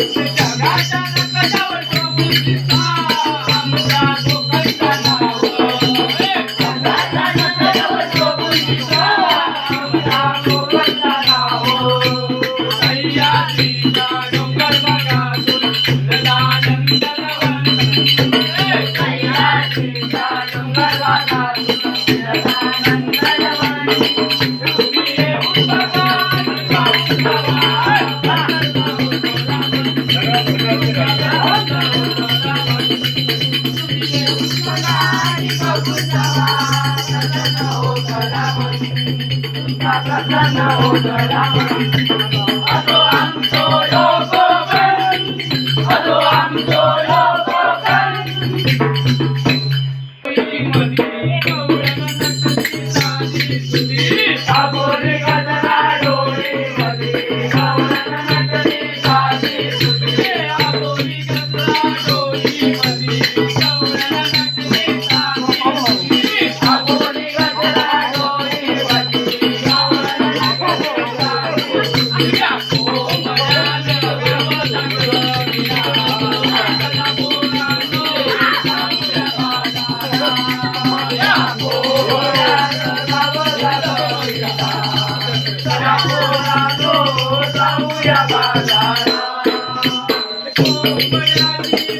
जागा Oh, Thank you.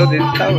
ভালো দিন তাও